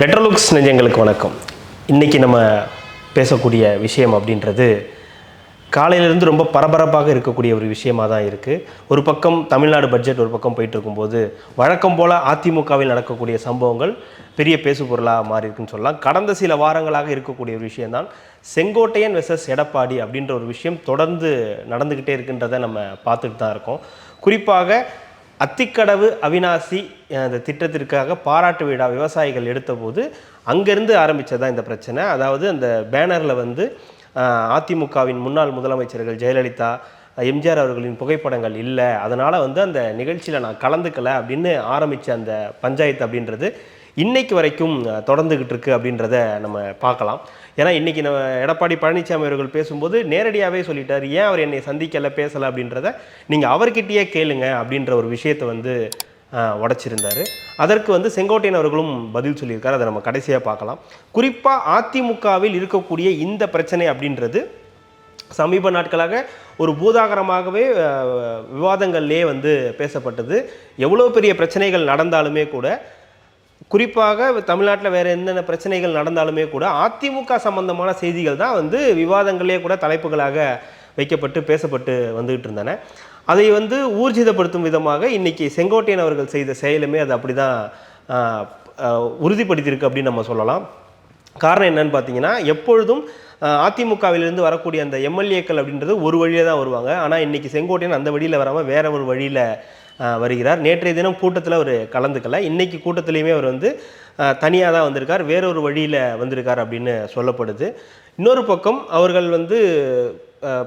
ரெட்ரோலுக்ஸ் நெஞ்சங்களுக்கு வணக்கம். இன்றைக்கி நம்ம பேசக்கூடிய விஷயம் அப்படின்றது காலையிலேருந்து ரொம்ப பரபரப்பாக இருக்கக்கூடிய ஒரு விஷயமாக தான் இருக்குது ஒரு பக்கம் தமிழ்நாடு பட்ஜெட் ஒரு பக்கம் போயிட்டு இருக்கும்போது வழக்கம் போல் அதிமுகவில் நடக்கக்கூடிய சம்பவங்கள் பெரிய பேசுபொருளாக மாறி இருக்குன்னு சொல்லலாம். கடந்த சில வாரங்களாக இருக்கக்கூடிய ஒரு விஷயம்தான். செங்கோட்டையன் வெசஸ் எடப்பாடி அப்படின்ற ஒரு விஷயம் தொடர்ந்து நடந்துக்கிட்டே இருக்குன்றதை நம்ம பார்த்துட்டு தான் இருக்கோம். குறிப்பாக அத்திக்கடவு அவினாசி அந்த திட்டத்திற்காக பாராட்டு விழா விவசாயிகள் எடுத்தபோது அங்கேருந்து ஆரம்பித்ததான் இந்த பிரச்சனை. அதாவது அந்த பேனரில் வந்து அதிமுகவின் முன்னாள் முதலமைச்சர்கள் ஜெயலலிதா எம்ஜிஆர் அவர்களின் புகைப்படங்கள் இல்லை. அதனால் வந்து அந்த நிகழ்ச்சியில் நான் கலந்துக்கல அப்படின்னு ஆரம்பித்த அந்த பஞ்சாயத்து அப்படின்றது இன்னைக்கு வரைக்கும் தொடர்ந்துக்கிட்டு இருக்கு அப்படின்றத நம்ம பார்க்கலாம். ஏன்னா இன்றைக்கி நம்ம எடப்பாடி பழனிசாமி அவர்கள் பேசும்போது நேரடியாகவே சொல்லிட்டார் ஏன் அவர் என்னை சந்திக்கலை பேசலை? அப்படின்றத நீங்கள் அவர்கிட்டயே கேளுங்க அப்படின்ற ஒரு விஷயத்தை வந்து உடைச்சிருந்தாரு. அதற்கு வந்து செங்கோட்டையன் அவர்களும் பதில் சொல்லியிருக்காரு. அதை நம்ம கடைசியாக பார்க்கலாம். குறிப்பாக அதிமுகவில் இருக்கக்கூடிய இந்த பிரச்சனை அப்படின்றது சமீப நாட்களாக ஒரு பூதாகரமாகவே விவாதங்கள்லேயே விவாதங்கள்லே வந்து பேசப்பட்டது. எவ்வளோ பெரிய பிரச்சனைகள் நடந்தாலுமே கூட குறிப்பாக தமிழ்நாட்டில் வேறு என்னென்ன பிரச்சனைகள் நடந்தாலுமே கூட அதிமுக சம்பந்தமான செய்திகள் தான் வந்து விவாதங்களே கூட தலைப்புகளாக வைக்கப்பட்டு பேசப்பட்டு வந்துகிட்டு இருந்தன. அதை வந்து ஊர்ஜிதப்படுத்தும் விதமாக இன்னைக்கு செங்கோட்டையன் அவர்கள் செய்த செயலுமே அது அப்படி தான் உறுதிப்படுத்தியிருக்கு அப்படின்னு நம்ம சொல்லலாம். காரணம் என்னன்னு பார்த்தீங்கன்னா எப்பொழுதும் அதிமுகவிலிருந்து வரக்கூடிய அந்த எம்எல்ஏக்கள் அப்படின்றது ஒரு வழியே தான் வருவாங்க. ஆனால் இன்னைக்கு செங்கோட்டையன் அந்த வழியில் வராமல் வேற ஒரு வழியில் வருகிறார். நேற்றைய தினம் கூட்டத்தில் அவர் கலந்துக்கல. இன்றைக்கி கூட்டத்திலையுமே அவர் வந்து தனியாக தான் வந்திருக்கார். வேற ஒரு வழியில் வந்திருக்கார் அப்படின்னு சொல்லப்படுது. இன்னொரு பக்கம் அவர்கள் வந்து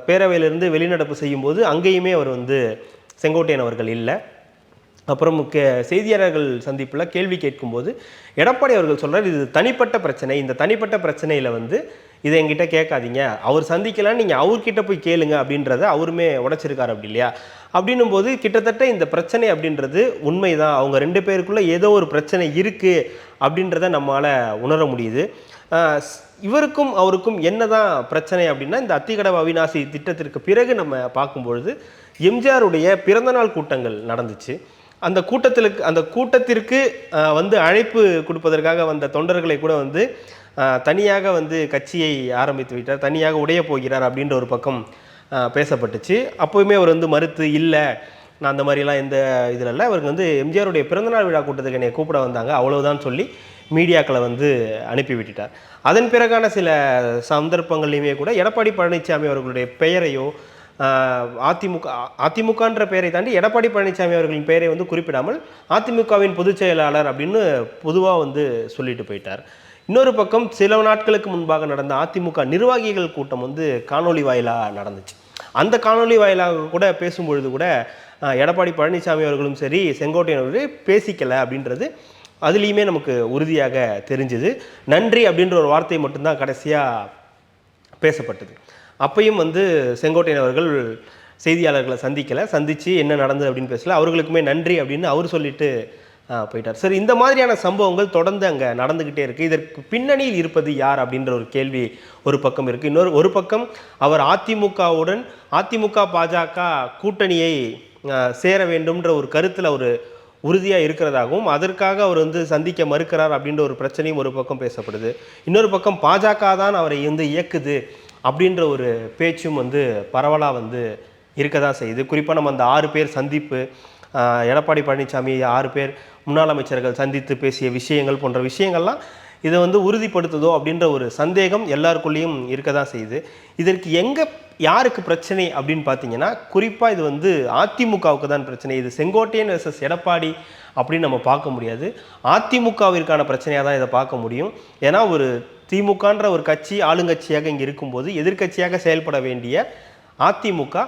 பேரவையிலிருந்து வெளிநடப்பு செய்யும்போது அங்கேயுமே அவர் வந்து செங்கோட்டையன் அவர்கள் இல்லை. அப்புறம் முக்கிய செய்தியாளர்கள் சந்திப்பில் கேள்வி கேட்கும்போது எடப்பாடி அவர்கள் சொல்கிறார் இது தனிப்பட்ட பிரச்சனை. இந்த தனிப்பட்ட பிரச்சனையில் வந்து இதை எங்கிட்ட கேட்காதீங்க. அவர் சந்திக்கலான்னு நீங்கள் அவர்கிட்ட போய் கேளுங்க அப்படின்றத அவருமே உடச்சிருக்கார் அப்படி இல்லையா? அப்படின்னும் போது கிட்டத்தட்ட இந்த பிரச்சனை அப்படின்றது உண்மைதான். அவங்க ரெண்டு பேருக்குள்ளே ஏதோ ஒரு பிரச்சனை இருக்குது அப்படின்றத நம்மளால் உணர முடியுது. இவருக்கும் அவருக்கும் என்னதான் பிரச்சனை அப்படின்னா இந்த அத்திகடவு அவிநாசி திட்டத்திற்கு பிறகு நம்ம பார்க்கும்பொழுது எம்ஜிஆருடைய பிறந்தநாள் கூட்டங்கள் நடந்துச்சு. அந்த கூட்டத்திற்கு அந்த கூட்டத்திற்கு வந்து அழைப்பு கொடுப்பதற்காக வந்த தொண்டர்களை கூட வந்து தனியாக வந்து கட்சியை ஆரம்பித்து விட்டார். தனியாக உடைய போகிறார் அப்படின்ற ஒரு பக்கம் பேசப்பட்டுச்சு. அப்போவுமே அவர் வந்து மறுத்து இல்லை நான் அந்த மாதிரிலாம் எந்த இதில் இல்லை. அவருக்கு வந்து எம்ஜிஆருடைய பிறந்தநாள் விழா கூட்டத்துக்கு என்னை கூப்பிட வந்தாங்க. அவ்வளோதான் சொல்லி மீடியாக்களை வந்து அனுப்பி விட்டுட்டார். அதன் பிறகான சில சந்தர்ப்பங்கள்லையுமே கூட எடப்பாடி பழனிசாமி அவர்களுடைய பெயரையோ அதிமுக அதிமுகன்ற பெயரை தாண்டி எடப்பாடி பழனிசாமி அவர்களின் பெயரை வந்து குறிப்பிடாமல் அதிமுகவின் பொதுச் செயலாளர் அப்படின்னு பொதுவாக வந்து சொல்லிட்டு போயிட்டார். இன்னொரு பக்கம் சில நாட்களுக்கு முன்பாக நடந்த அதிமுக நிர்வாகிகள் கூட்டம் வந்து காணொளி வாயிலாக நடந்துச்சு. அந்த காணொளி வாயிலாக கூட பேசும்பொழுது கூட எடப்பாடி பழனிசாமி அவர்களும் சரி செங்கோட்டையன் அவர்களும் பேசிக்கலை அப்படின்றது அதுலேயுமே நமக்கு உறுதியாக தெரிஞ்சுது. நன்றி அப்படின்ற ஒரு வார்த்தை மட்டும்தான் கடைசியாக பேசப்பட்டது. அப்பையும் வந்து செங்கோட்டையன் அவர்கள் செய்தியாளர்களை சந்திக்கலை. சந்தித்து என்ன நடந்தது அப்படின்னு பேசல. அவர்களுக்குமே நன்றி அப்படின்னு அவர் சொல்லிட்டு போயிட்டார். சரி இந்த மாதிரியான சம்பவங்கள் தொடர்ந்து அங்கே நடந்துக்கிட்டே இருக்குது இதற்கு பின்னணியில் இருப்பது யார் அப்படின்ற ஒரு கேள்வி ஒரு பக்கம் இருக்குது இன்னொரு ஒரு பக்கம் அவர் அதிமுகவுடன் அதிமுக பாஜக கூட்டணியை சேர வேண்டும்ன்ற ஒரு கருத்தில் ஒரு உறுதியாக இருக்கிறதாகவும் அதற்காக அவர் வந்து சந்திக்க மறுக்கிறார் அப்படின்ற ஒரு பிரச்சனையும் ஒரு பக்கம் பேசப்படுது. இன்னொரு பக்கம் பாஜக தான் அவரை வந்து இயக்குது அப்படின்ற ஒரு பேச்சும் வந்து பரவலாக வந்து இருக்க தான் செய்யுது. குறிப்பாக நம்ம அந்த ஆறு பேர் சந்திப்பு எடப்பாடி பழனிசாமி ஆறு பேர் முன்னாள் அமைச்சர்கள் சந்தித்து பேசிய விஷயங்கள் போன்ற விஷயங்கள்லாம் இதை வந்து உறுதிப்படுத்துதோ அப்படின்ற ஒரு சந்தேகம் எல்லாருக்குள்ளேயும் இருக்க தான் செய்யுது. இதற்கு எங்கே யாருக்கு பிரச்சனை அப்படின்னு பார்த்தீங்கன்னா குறிப்பாக இது வந்து அதிமுகவுக்கு தான் பிரச்சனை. இது செங்கோட்டையன் வர்சஸ் எடப்பாடி அப்படின்னு நம்ம பார்க்க முடியாது. அதிமுகவிற்கான பிரச்சனையாக தான் இதை பார்க்க முடியும். ஏன்னா ஒரு திமுகன்ற ஒரு கட்சி ஆளுங்கட்சியாக இங்கே இருக்கும்போது எதிர்க்கட்சியாக செயல்பட வேண்டிய அதிமுக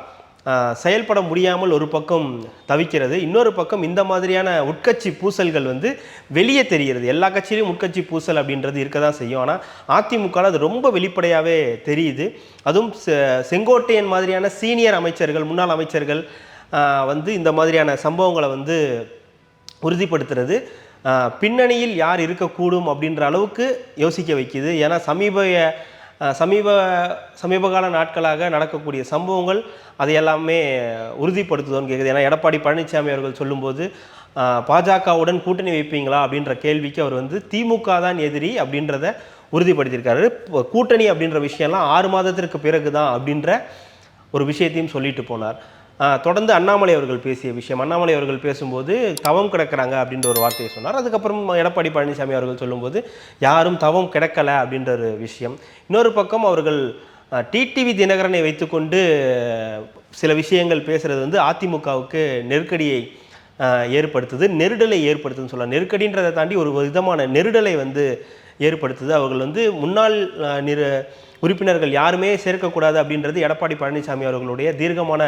செயல்பட முடியாமல் ஒரு பக்கம் தவிக்கிறது இன்னொரு பக்கம் இந்த மாதிரியான உட்கட்சி பூசல்கள் வந்து வெளியே தெரிகிறது. எல்லா கட்சியிலும் உட்கட்சி பூசல் அப்படின்றது இருக்க தான் செய்யும். ஆனால் அதிமுகவில் அது ரொம்ப வெளிப்படையாகவே தெரியுது. அதுவும் செ- செங்கோட்டையன் மாதிரியான சீனியர் அமைச்சர்கள் முன்னாள் அமைச்சர்கள் வந்து இந்த மாதிரியான சம்பவங்களை வந்து உறுதிப்படுத்துறது. பின்னணியில் யார் இருக்கக்கூடும் அப்படின்ற அளவுக்கு யோசிக்க வைக்குது. ஏன்னா சமீப சமீப சமீபகால நாட்களாக நடக்கக்கூடிய சம்பவங்கள் அதை எல்லாமே உறுதிப்படுத்துதோன்னு கேட்குது ஏன்னா எடப்பாடி பழனிசாமி அவர்கள் சொல்லும்போது பாஜகவுடன் கூட்டணி வைப்பீங்களா அப்படின்ற கேள்விக்கு அவர் வந்து திமுக தான் எதிரி அப்படின்றத உறுதிப்படுத்தியிருக்காரு. கூட்டணி அப்படின்ற விஷயம்லாம் ஆறு மாதத்திற்கு பிறகு தான் அப்படின்ற ஒரு விஷயத்தையும் சொல்லிட்டு போனார். தொடர்ந்து அண்ணாமலை அவர்கள் பேசிய விஷயம். அண்ணாமலை அவர்கள் பேசும்போது தவம் கிடக்கிறாங்க அப்படின்ற ஒரு வார்த்தையை சொன்னார். அதுக்கப்புறம் எடப்பாடி பழனிசாமி அவர்கள் சொல்லும்போது யாரும் தவம் கிடக்கலை அப்படின்ற ஒரு விஷயம். இன்னொரு பக்கம் அவர்கள் டிடிவி தினகரனை வைத்துக்கொண்டு சில விஷயங்கள் பேசுகிறது வந்து அதிமுகவுக்கு நெருக்கடியை ஏற்படுத்துது. நெருடலை ஏற்படுத்துதுன்னு சொல்லலாம். நெருக்கடின்றதை தாண்டி ஒரு விதமான நெருடலை வந்து ஏற்படுத்துது. அவர்கள் வந்து முன்னாள் நிறு உறுப்பினர்கள் யாருமே சேர்க்கக்கூடாது அப்படின்றது எடப்பாடி பழனிசாமி அவர்களுடைய தீர்க்கமான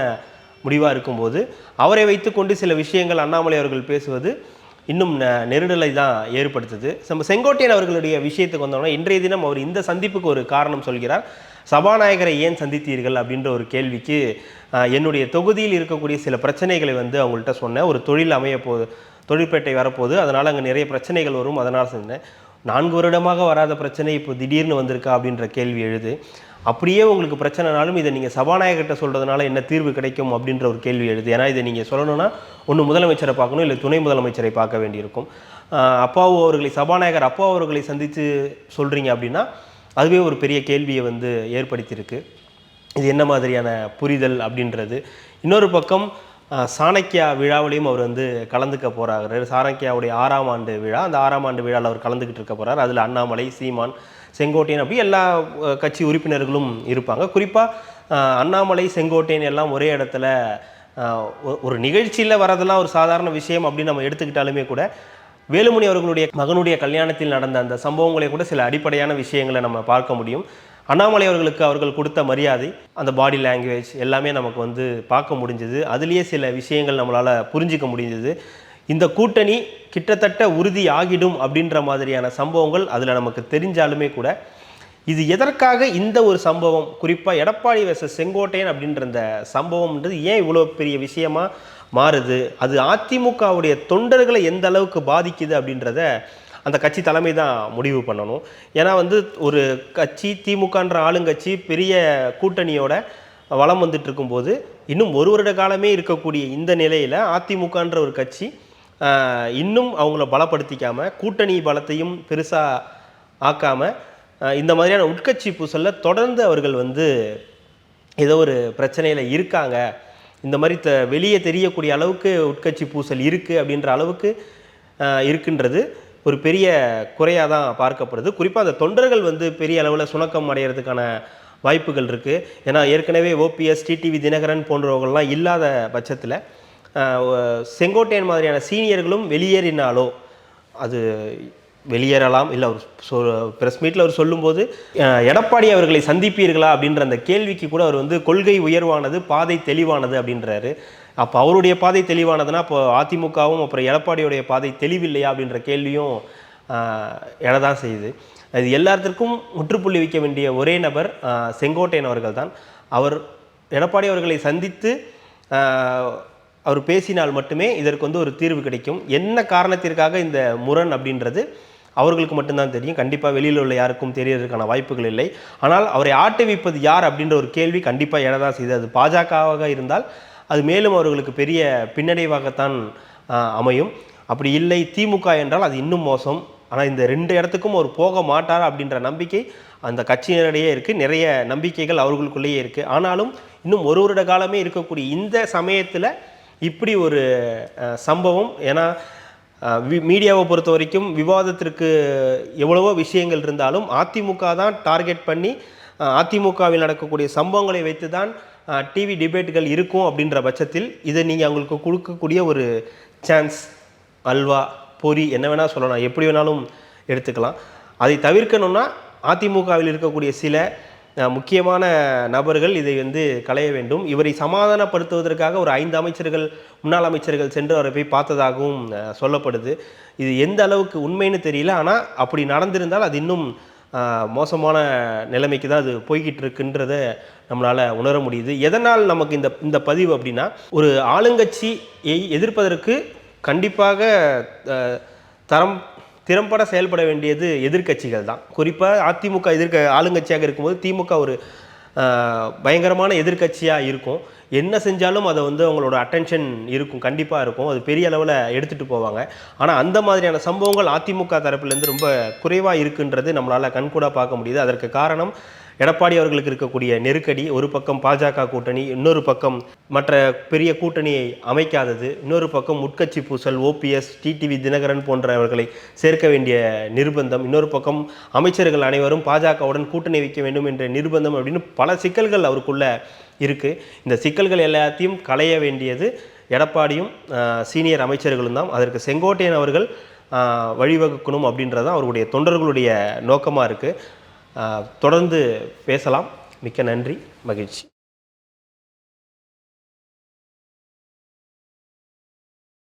முடிவாக இருக்கும்போது அவரை வைத்துக்கொண்டு சில விஷயங்கள் அண்ணாமலை அவர்கள் பேசுவது இன்னும் நெ- நெருடலை தான் ஏற்படுத்துது. நம்ம செங்கோட்டையன் அவர்களுடைய விஷயத்துக்கு வந்தோம்னா இன்றைய தினம் அவர் இந்த சந்திப்புக்கு ஒரு காரணம் சொல்கிறார். சபாநாயகரை ஏன் சந்தித்தீர்கள் அப்படின்ற ஒரு கேள்விக்கு என்னுடைய தொகுதியில் இருக்கக்கூடிய சில பிரச்சனைகளை வந்து அவங்கள்ட்ட சொன்னேன். ஒரு தொழில் அமைய போகுது தொழிற்பேட்டை வரப்போகுது. அதனால் அங்கே நிறைய பிரச்சனைகள் வரும். அதனால் சொன்னேன். நான்கு வருடமாக வராத பிரச்சனை இப்போ திடீர்னு வந்திருக்கா அப்படின்ற கேள்வி எழுது. அப்படியே உங்களுக்கு பிரச்சனைனாலும் இதை நீங்கள் சபாநாயகர்கிட்ட சொல்கிறதுனால என்ன தீர்வு கிடைக்கும் அப்படின்ற ஒரு கேள்வி எழுது. ஏன்னா இதை நீங்கள் சொல்லணும்னா ஒன்று முதலமைச்சரை பார்க்கணும் இல்லை துணை முதலமைச்சரை பார்க்க வேண்டியிருக்கும். அப்பாவு அவர்களை சபாநாயகர் அப்பா அவர்களை சந்தித்து சொல்கிறீங்க அப்படின்னா அதுவே ஒரு பெரிய கேள்வியை வந்து ஏற்படுத்தியிருக்கு. இது என்ன மாதிரியான புரிதல் அப்படின்றது. இன்னொரு பக்கம் சாணக்கியா விழாவிலையும் அவர் வந்து கலந்துக்க போகிறார் சாணக்கியாவுடைய ஆறாம் ஆண்டு விழா. அந்த ஆறாம் ஆண்டு விழாவில் அவர் கலந்துக்கிட்டு இருக்க போகிறார் அதில் அண்ணாமலை சீமான் செங்கோட்டையன் அப்படி எல்லா கட்சி உறுப்பினர்களும் இருப்பாங்க. குறிப்பாக அண்ணாமலை செங்கோட்டையன் எல்லாம் ஒரே இடத்துல ஒரு நிகழ்ச்சியில் வரதெல்லாம் ஒரு சாதாரண விஷயம் அப்படின்னு நம்ம எடுத்துக்கிட்டாலுமே கூட வேலுமணி அவர்களுடைய மகனுடைய கல்யாணத்தில் நடந்த அந்த சம்பவங்களை கூட சில அடிப்படையான விஷயங்களை நம்ம பார்க்க முடியும். அண்ணாமலை அவர்களுக்கு அவர்கள் கொடுத்த மரியாதை அந்த பாடி லாங்குவேஜ் எல்லாமே நமக்கு வந்து பார்க்க முடிஞ்சது. அதுலேயே சில விஷயங்கள் நம்மளால் புரிஞ்சிக்க முடிஞ்சது. இந்த கூட்டணி கிட்டத்தட்ட உறுதி ஆகிடும் அப்படின்ற மாதிரியான சம்பவங்கள் அதில் நமக்கு தெரிஞ்சாலுமே கூட இது எதற்காக இந்த ஒரு சம்பவம் குறிப்பாக எடப்பாடி வெர்சஸ் செங்கோட்டையன் அப்படின்ற இந்த சம்பவம்ன்றது ஏன் இவ்வளோ பெரிய விஷயமா மாறுது? அது அதிமுகவுடைய தொண்டர்களை எந்த அளவுக்கு பாதிக்குது அப்படின்றத அந்த கட்சி தலைமை தான் முடிவு பண்ணணும். ஏன்னா வந்து ஒரு கட்சி திமுகன்ற ஆளுங்கட்சி பெரிய கூட்டணியோட வளம் வந்துட்டு இருக்கும்போது இன்னும் ஒரு வருட காலமே இருக்கக்கூடிய இந்த நிலையில் அதிமுகன்ற ஒரு கட்சி இன்னும் அவங்கள பலப்படுத்திக்காம கூட்டணி பலத்தையும் பெருசாக ஆக்காம இந்த மாதிரியான உட்கட்சி பூசலில் தொடர்ந்து அவர்கள் வந்து ஏதோ ஒரு பிரச்சனையில் இருக்காங்க. இந்த மாதிரி த வெளியே தெரியக்கூடிய அளவுக்கு உட்கட்சி பூசல் இருக்குது அப்படின்ற அளவுக்கு இருக்குன்றது இருக்கின்றது. ஒரு பெரிய குறையாக தான் பார்க்கப்படுது. குறிப்பாக அந்த தொண்டர்கள் வந்து பெரிய அளவில் சுணக்கம் அடைகிறதுக்கான வாய்ப்புகள் இருக்குது ஏன்னா ஏற்கனவே ஓபிஎஸ் டிடிவி தினகரன் போன்றவர்கள்லாம் இல்லாத பட்சத்தில் செங்கோட்டையன் மாதிரியான சீனியர்களும் வெளியேறினாலோ அது வெளியேறலாம். இல்லை அவர் சொ ப்ரெஸ் மீட்டில் அவர் சொல்லும்போது எடப்பாடி அவர்களை சந்திப்பீர்களா அப்படின்ற அந்த கேள்விக்கு கூட அவர் வந்து கொள்கை உயர்வானது பாதை தெளிவானது அப்படின்றாரு. அப்போ அவருடைய பாதை தெளிவானதுன்னா அப்போ அதிமுகவும் அப்புறம் எடப்பாடியுடைய பாதை தெளிவில்லையா அப்படின்ற கேள்வியும் அஹ், எழதான் செய்யுது. அது எல்லாத்திற்கும் முற்றுப்புள்ளி வைக்க வேண்டிய ஒரே நபர் செங்கோட்டையன் அவர்கள் தான் அவர் எடப்பாடி அவர்களை சந்தித்து அவர் பேசினால் மட்டுமே இதற்கு வந்து ஒரு தீர்வு கிடைக்கும். என்ன காரணத்திற்காக இந்த முரண் அப்படின்றது அவர்களுக்கு மட்டும்தான் தெரியும். கண்டிப்பாக வெளியில் உள்ள யாருக்கும் தெரியறதுக்கான வாய்ப்புகள் இல்லை. ஆனால் அவரை ஆட்டுவிப்பது யார் அப்படின்ற ஒரு கேள்வி கண்டிப்பாக எழதான் செய்து அது பாஜகவாக இருந்தால் அது மேலும் அவர்களுக்கு பெரிய பின்னடைவாகத்தான் அமையும். அப்படி இல்லை திமுக என்றால் அது இன்னும் மோசம். ஆனால் இந்த ரெண்டு இடத்துக்கும் அவர் போக மாட்டார் அப்படின்ற நம்பிக்கை அந்த கட்சியினரிடையே இருக்குது நிறைய நம்பிக்கைகள் அவர்களுக்குள்ளேயே இருக்குது ஆனாலும் இன்னும் ஒரு வருட காலமே இருக்கக்கூடிய இந்த சமயத்தில் இப்படி ஒரு சம்பவம் ஏன்னா மீடியாவை பொறுத்த வரைக்கும் விவாதத்திற்கு எவ்வளவோ விஷயங்கள் இருந்தாலும் அதிமுக தான் டார்கெட் பண்ணி அதிமுகவில் நடக்கக்கூடிய சம்பவங்களை வைத்து தான் டிவி டிபேட்டுகள் இருக்கும் அப்படின்ற பட்சத்தில் இதை நீங்கள் அவங்களுக்கு கொடுக்கக்கூடிய ஒரு சான்ஸ் அல்வா பொரி என்ன வேணால் சொல்லலாம். எப்படி வேணாலும் எடுத்துக்கலாம். அதை தவிர்க்கணும்னா அதிமுகவில் இருக்கக்கூடிய சில முக்கியமான நபர்கள் இதை வந்து களைய வேண்டும். இவரை சமாதானப்படுத்துவதற்காக ஒரு ஐந்து அமைச்சர்கள் முன்னாள் அமைச்சர்கள் சென்று அவரை போய் பார்த்ததாகவும் சொல்லப்படுது. இது எந்த அளவுக்கு உண்மைன்னு தெரியல. ஆனால் அப்படி நடந்திருந்தால் அது இன்னும் மோசமான நிலைமைக்கு தான் அது போய்கிட்டு இருக்குன்றத நம்மளால் உணர முடியுது. எதனால் நமக்கு இந்த இந்த பதிவு அப்படின்னா ஒரு ஆளுங்கட்சியை எதிர்ப்பதற்கு கண்டிப்பாக தரம் திறம்பட செயல்பட வேண்டியது எதிர்க்கட்சிகள் தான். குறிப்பாக அதிமுக எதிர்க்க ஆளுங்கட்சியாக இருக்கும்போது திமுக ஒரு பயங்கரமான எதிர்க்கட்சியாக இருக்கும். என்ன செஞ்சாலும் அதை வந்து அவங்களோட அட்டென்ஷன் இருக்கும் கண்டிப்பாக இருக்கும். அது பெரிய அளவில் எடுத்துகிட்டு போவாங்க. ஆனால் அந்த மாதிரியான சம்பவங்கள் அதிமுக தரப்புலேருந்து ரொம்ப குறைவாக இருக்குன்றது நம்மளால் கண்கூடாக பார்க்க முடியுது. அதற்கு காரணம் எடப்பாடி அவர்களுக்கு இருக்கக்கூடிய நெருக்கடி ஒரு பக்கம் பாஜக கூட்டணி இன்னொரு பக்கம் மற்ற பெரிய கூட்டணியை அமைக்காதது இன்னொரு பக்கம் உட்கட்சி பூசல் ஓபிஎஸ் டிடிவி தினகரன் போன்றவர்களை சேர்க்க வேண்டிய நிர்பந்தம் இன்னொரு பக்கம் அமைச்சர்கள் அனைவரும் பாஜகவுடன் கூட்டணி வைக்க வேண்டும் என்ற நிர்பந்தம் அப்படின்னு பல சிக்கல்கள் அவருக்குள்ள இருக்குது இந்த சிக்கல்கள் எல்லாத்தையும் களைய வேண்டியது எடப்பாடியும் சீனியர் அமைச்சர்களும் தான். அதற்கு செங்கோட்டையன் அவர்கள் வழிவகுக்கணும் அப்படின்றது தான் அவருடைய தொண்டர்களுடைய நோக்கமாக இருக்குது தொடர்ந்து பேசலாம். மிக்க நன்றி. மகிழ்ச்சி.